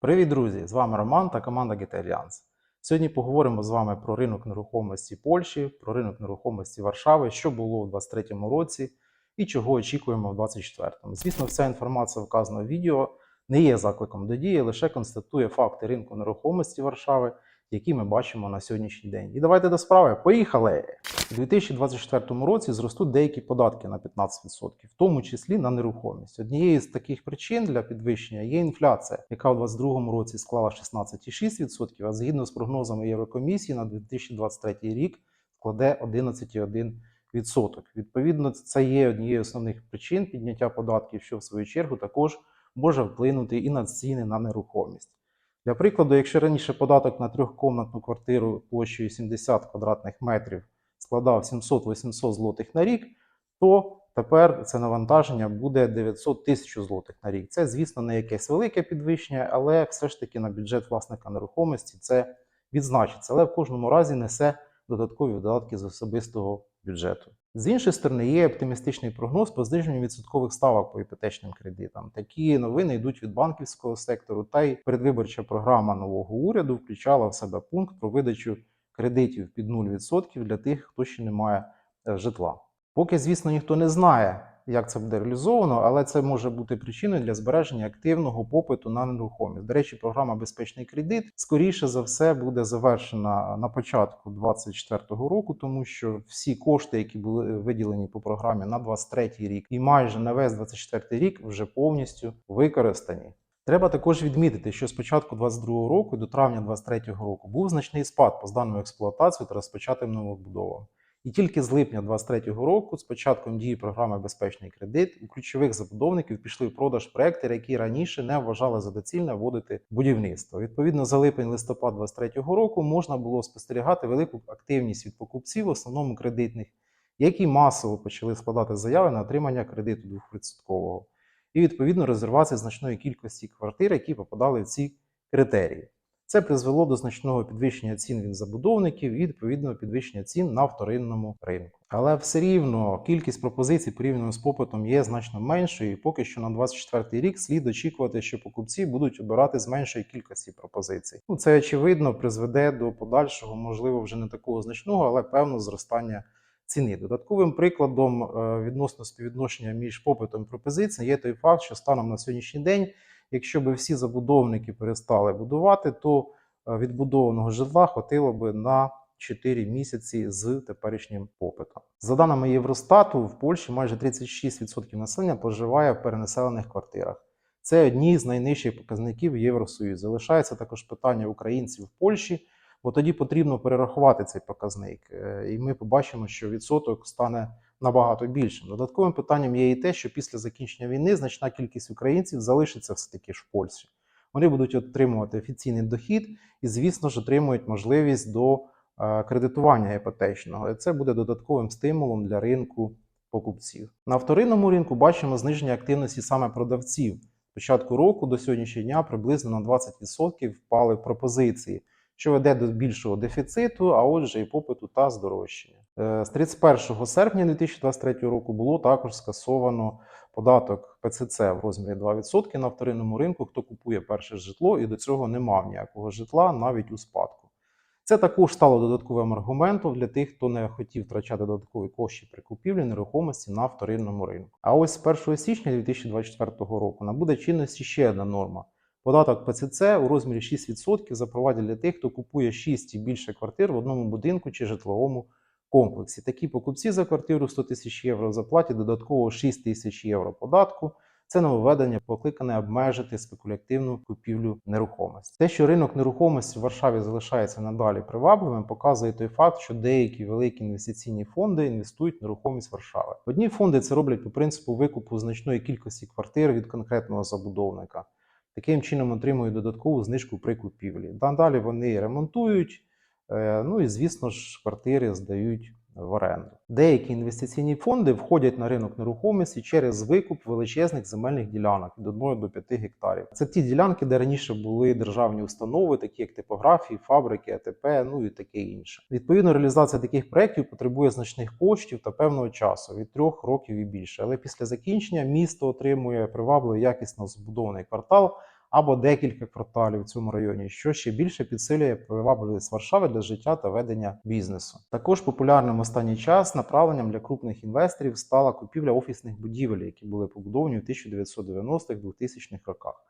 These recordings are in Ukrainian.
Привіт, друзі! З вами Роман та команда Alliance. Сьогодні поговоримо з вами про ринок нерухомості Польщі, про ринок нерухомості Варшави, що було у 2023 році і чого очікуємо в 2024. Звісно, вся інформація вказана в відео не є закликом до дії, лише констатує факти ринку нерухомості Варшави, які ми бачимо на сьогоднішній день. І давайте до справи. Поїхали! У 2024 році зростуть деякі податки на 15%, в тому числі на нерухомість. Однією з таких причин для підвищення є інфляція, яка у 2022 році склала 16,6%, а згідно з прогнозами Єврокомісії на 2023 рік складе 11,1%. Відповідно, це є однією з основних причин підняття податків, що в свою чергу також може вплинути і на ціни на нерухомість. Для прикладу, якщо раніше податок на трьохкомнатну квартиру площею 70 квадратних метрів складав 700-800 злотих на рік, то тепер це навантаження буде 900 тисяч злотих на рік. Це, звісно, не якесь велике підвищення, але все ж таки на бюджет власника нерухомості це відзначиться. Але в кожному разі несе додаткові видатки з особистого бюджету. З іншої сторони, є оптимістичний прогноз по зниженню відсоткових ставок по іпотечним кредитам. Такі новини йдуть від банківського сектору, та й передвиборча програма нового уряду включала в себе пункт про видачу кредитів під 0% для тих, хто ще не має е, житла. Поки, звісно, ніхто не знає, як це буде реалізовано, але це може бути причиною для збереження активного попиту на нерухомість. До речі, програма Безпечний кредит скоріше за все буде завершена на початку 2024 року, тому що всі кошти, які були виділені по програмі на 2023 рік і майже на весь 2024 рік, вже повністю використані. Треба також відмітити, що з початку 2022 року до травня 2023 року був значний спад по зданому експлуатацію та розпочатим новобудовам. І тільки з липня 2023 року, з початком дії програми Безпечний кредит, у ключових забудовників пішли в продаж проекти, які раніше не вважали за доцільне вводити будівництво. Відповідно, за липень-листопад 2023 року можна було спостерігати велику активність від покупців, в основному кредитних, які масово почали складати заяви на отримання кредиту 2%. І відповідно резервації значної кількості квартир, які попадали в ці критерії. Це призвело до значного підвищення цін від забудовників і відповідного підвищення цін на вторинному ринку. Але все рівно кількість пропозицій порівняно з попитом є значно меншою, і поки що на 24 рік слід очікувати, що покупці будуть обирати з меншої кількості пропозицій. Ну це очевидно призведе до подальшого, можливо, вже не такого значного, але певного зростання ціни. Додатковим прикладом е, відносно співвідношення між попитом і пропозицією є той факт, що станом на сьогоднішній день. Якщо б всі забудовники перестали будувати, то е, відбудованого житла хватило би на 4 місяці з теперішнім попитом. За даними Євростату, в Польщі майже 36% населення проживає в перенаселених квартирах. Це одні з найнижчих показників Євросоюзу. Залишається також питання українців в Польщі, бо тоді потрібно перерахувати цей показник, Е, і ми побачимо, що відсоток стане набагато більшим. Додатковим питанням є і те, що після закінчення війни значна кількість українців залишиться все таки ж в Польщі. Вони будуть отримувати офіційний дохід і, звісно ж, отримують можливість до е, кредитування іпотечного. І це буде додатковим стимулом для ринку покупців. На вторинному ринку бачимо зниження активності саме продавців. Початку року до сьогоднішнього дня приблизно на 20% впали пропозиції що веде до більшого дефіциту, а отже, і попиту та здорожчання. Е, З 31 серпня 2023 року було також скасовано податок ПЦЦ в розмірі 2% на вторинному ринку, хто купує перше житло і до цього не мав ніякого житла навіть у спадку. Це також стало додатковим аргументом для тих, хто не хотів втрачати додаткові кошти при купівлі нерухомості на вторинному ринку. А ось з 1 січня 2024 року набуде чинності ще одна норма. Податок ПЦЦ у розмірі 6% запровадять для тих, хто купує 6 і більше квартир в одному будинку чи житловому комплексі. Такі покупці за квартиру 100 тисяч євро заплатять додатково 6 тисяч євро податку. Це нововведення покликане обмежити спекулятивну купівлю нерухомості. Те, що ринок нерухомості в Варшаві залишається надалі привабливим, показує той факт, що деякі великі інвестиційні фонди інвестують в нерухомість Варшави. Одні фонди це роблять по принципу викупу значної кількості квартир від конкретного забудовника. Таким чином отримують додаткову знижку при купівлі. Далі вони ремонтують, ну і, звісно ж, квартири здають в оренду. Деякі інвестиційні фонди входять на ринок нерухомості через викуп величезних земельних ділянок від 1 до 5 гектарів. Це ті ділянки, де раніше були державні установи, такі як типографії, фабрики, АТП, ну і таке інше. Відповідно, реалізація таких проєктів потребує значних коштів та певного часу від трьох років і більше. Але після закінчення місто отримує привабливий якісно збудований квартал або декілька кварталів в цьому районі, що ще більше підсилює привабливість Варшави для життя та ведення бізнесу. Також популярним останній час направленням для крупних інвесторів стала купівля офісних будівель, які були побудовані у 1990-х-2000-х роках.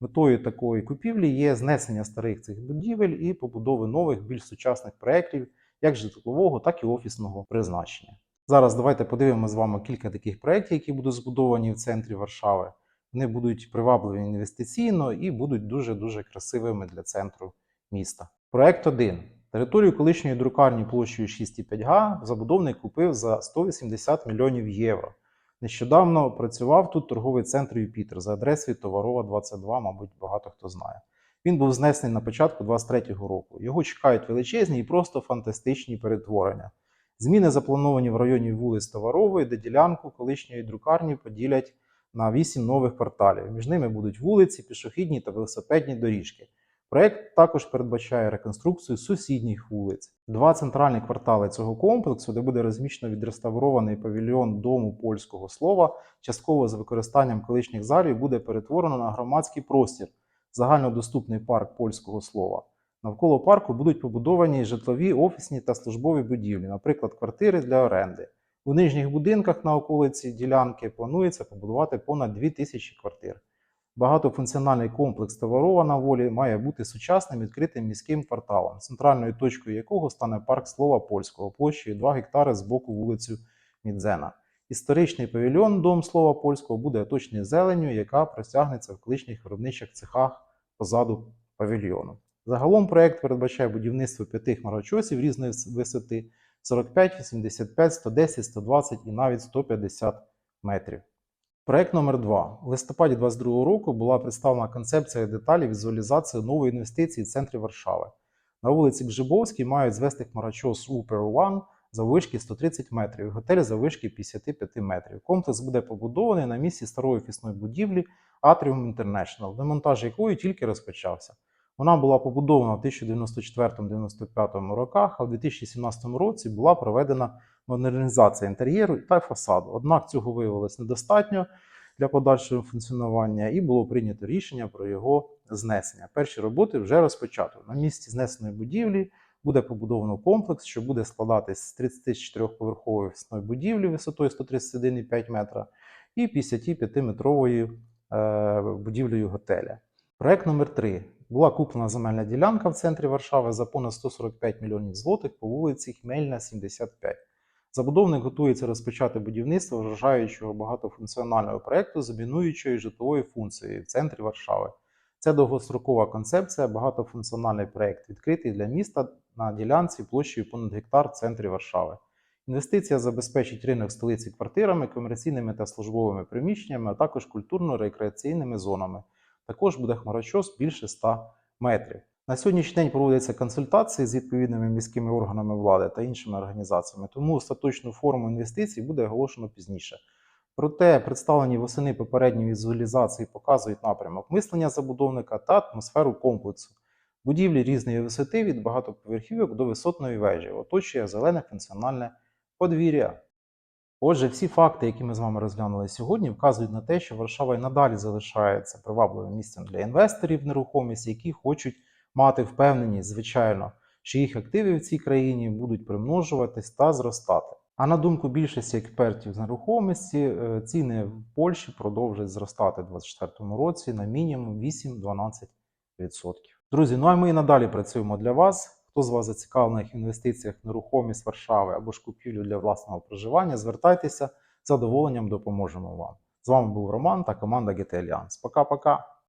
Метою такої купівлі є знесення старих цих будівель і побудови нових, більш сучасних проєктів, як житлового, так і офісного призначення. Зараз давайте подивимося з вами кілька таких проєктів, які будуть збудовані в центрі Варшави. Вони будуть привабливі інвестиційно і будуть дуже-дуже красивими для центру міста. Проект 1. Територію колишньої друкарні площею 6,5 га забудовник купив за 180 мільйонів євро. Нещодавно працював тут торговий центр Юпітер за адресою Товарова 22, мабуть, багато хто знає. Він був знесений на початку 23-го року. Його чекають величезні і просто фантастичні перетворення. Зміни заплановані в районі вулиць Товарової, де ділянку колишньої друкарні поділять на 8 нових кварталів. Між ними будуть вулиці, пішохідні та велосипедні доріжки. Проект також передбачає реконструкцію сусідніх вулиць. Два центральні квартали цього комплексу, де буде розміщено відреставрований павільйон Дому польського слова, частково з використанням колишніх залів буде перетворено на громадський простір, загальнодоступний парк польського слова. Навколо парку будуть побудовані житлові, офісні та службові будівлі, наприклад, квартири для оренди. У нижніх будинках на околиці ділянки планується побудувати понад 2000 квартир. Багатофункціональний комплекс Товарова на волі має бути сучасним відкритим міським кварталом, центральною точкою якого стане парк слова польського площею 2 гектари з боку вулицю Мідзена. Історичний павільйон Дом слова польського буде оточений зеленню, яка простягнеться в колишніх виробничих цехах позаду павільйону. Загалом проект передбачає будівництво п'яти хмарочосів різної висоти 45, 85, 110, 120 і навіть 150 метрів. Проект номер 2 У листопаді 2022 року була представлена концепція деталі візуалізації нової інвестиції в центрі Варшави. На вулиці Гжибовській мають звести хмарочос Upper One заввишки 130 метрів, готель заввишки 55 метрів. Комплекс буде побудований на місці старої офісної будівлі Atrium International, демонтаж якої тільки розпочався. Вона була побудована в 1994-95 роках, а в 2017 році була проведена модернізація інтер'єру та фасаду. Однак цього виявилось недостатньо для подальшого функціонування і було прийнято рішення про його знесення. Перші роботи вже розпочато. На місці знесеної будівлі буде побудовано комплекс, що буде складатись з 34-поверхової офісної будівлі висотою 131,5 метра і 55-метровою е, будівлею готеля. Проект номер 3 була куплена земельна ділянка в центрі Варшави за понад 145 мільйонів злотих по вулиці Хмельна, 75. Забудовник готується розпочати будівництво вражаючого багатофункціонального проєкту з домінуючою житловою функцією в центрі Варшави. Це довгострокова концепція, багатофункціональний проєкт, відкритий для міста на ділянці площею понад гектар в центрі Варшави. Інвестиція забезпечить ринок столиці квартирами, комерційними та службовими приміщеннями, а також культурно-рекреаційними зонами. Також буде хмарочос більше 100 метрів. На сьогоднішній день проводяться консультації з відповідними міськими органами влади та іншими організаціями, тому остаточну форму інвестицій буде оголошено пізніше. Проте представлені восени попередні візуалізації показують напрямок мислення забудовника та атмосферу комплексу. Будівлі різної висоти від багатоповерхівок до висотної вежі оточує зелене функціональне подвір'я. Отже, всі факти, які ми з вами розглянули сьогодні, вказують на те, що Варшава і надалі залишається привабливим місцем для інвесторів в нерухомості, які хочуть мати впевненість, звичайно, що їх активи в цій країні будуть примножуватись та зростати. А на думку більшості експертів з нерухомості, е, ціни в Польщі продовжать зростати у 2024 році на мінімум 8-12%. Друзі, ну а ми і надалі працюємо для вас. Хто з вас зацікавлених інвестиціях в нерухомість Варшави або ж купівлю для власного проживання, звертайтеся з задоволенням допоможемо вам. З вами був Роман та команда GT Alliance. Пока-пока!